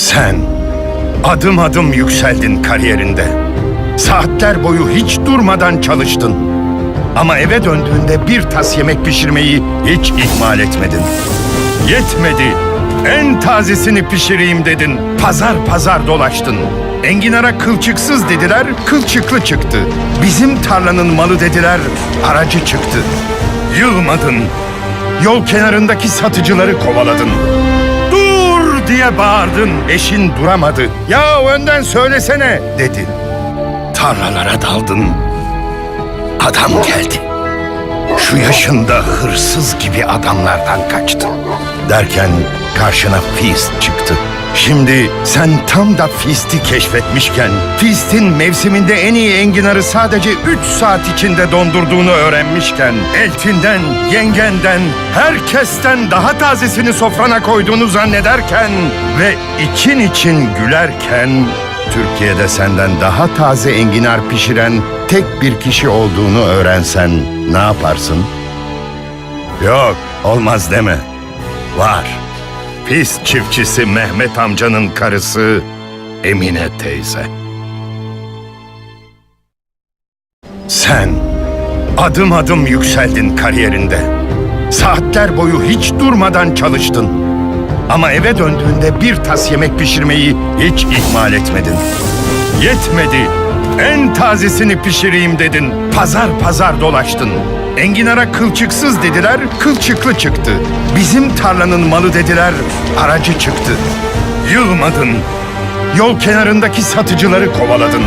Sen adım adım yükseldin kariyerinde. Saatler boyu hiç durmadan çalıştın. Ama eve döndüğünde bir tas yemek pişirmeyi hiç ihmal etmedin. Yetmedi. En tazesini pişireyim dedin. Pazar pazar dolaştın. Enginara kılçıksız dediler, kılçıklı çıktı. Bizim tarlanın malı dediler, aracı çıktı. Yılmadın. Yol kenarındaki satıcıları kovaladın. Diye bağırdın. Eşin duramadı. Ya önden söylesene dedi. Tarlalara daldın. Adam geldi. Şu yaşında hırsız gibi adamlardan kaçtı. Derken karşına Fist çıktı. Şimdi sen tam da Fist'i keşfetmişken, Fist'in mevsiminde en iyi enginarı sadece 3 saat içinde dondurduğunu öğrenmişken, eltinden, yengenden, herkesten daha tazesini sofrana koyduğunu zannederken ve için için gülerken, Türkiye'de senden daha taze enginar pişiren tek bir kişi olduğunu öğrensen ne yaparsın? Yok, olmaz deme. Var. Pis çiftçisi Mehmet amcanın karısı Emine teyze. Sen adım adım yükseldin kariyerinde. Saatler boyu hiç durmadan çalıştın. Ama eve döndüğünde bir tas yemek pişirmeyi hiç ihmal etmedin. Yetmedi. En tazesini pişireyim dedin. Pazar pazar dolaştın. Enginara kılçıksız dediler, kılçıklı çıktı. Bizim tarlanın malı dediler, aracı çıktı. Yılmadın. Yol kenarındaki satıcıları kovaladın.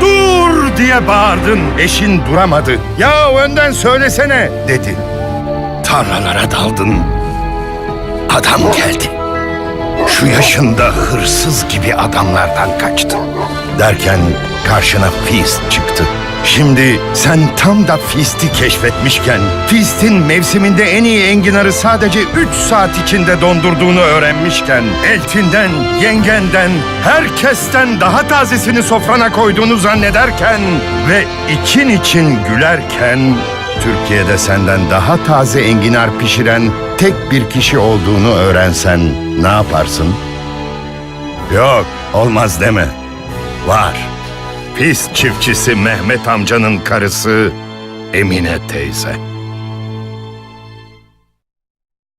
Dur diye bağırdın. Eşin duramadı. Ya önden söylesene dedi. Tarlalara daldın. Adam geldi. Şu yaşında hırsız gibi adamlardan kaçtı. Derken karşına Fist çıktı. Şimdi sen tam da Fist'i keşfetmişken, Fist'in mevsiminde en iyi enginarı sadece 3 saat içinde dondurduğunu öğrenmişken, eltinden, yengenden, herkesten daha tazesini sofrana koyduğunu zannederken ve için için gülerken, Türkiye'de senden daha taze enginar pişiren tek bir kişi olduğunu öğrensen ne yaparsın? Yok, olmaz deme. Var. Pis çiftçisi Mehmet amcanın karısı Emine teyze.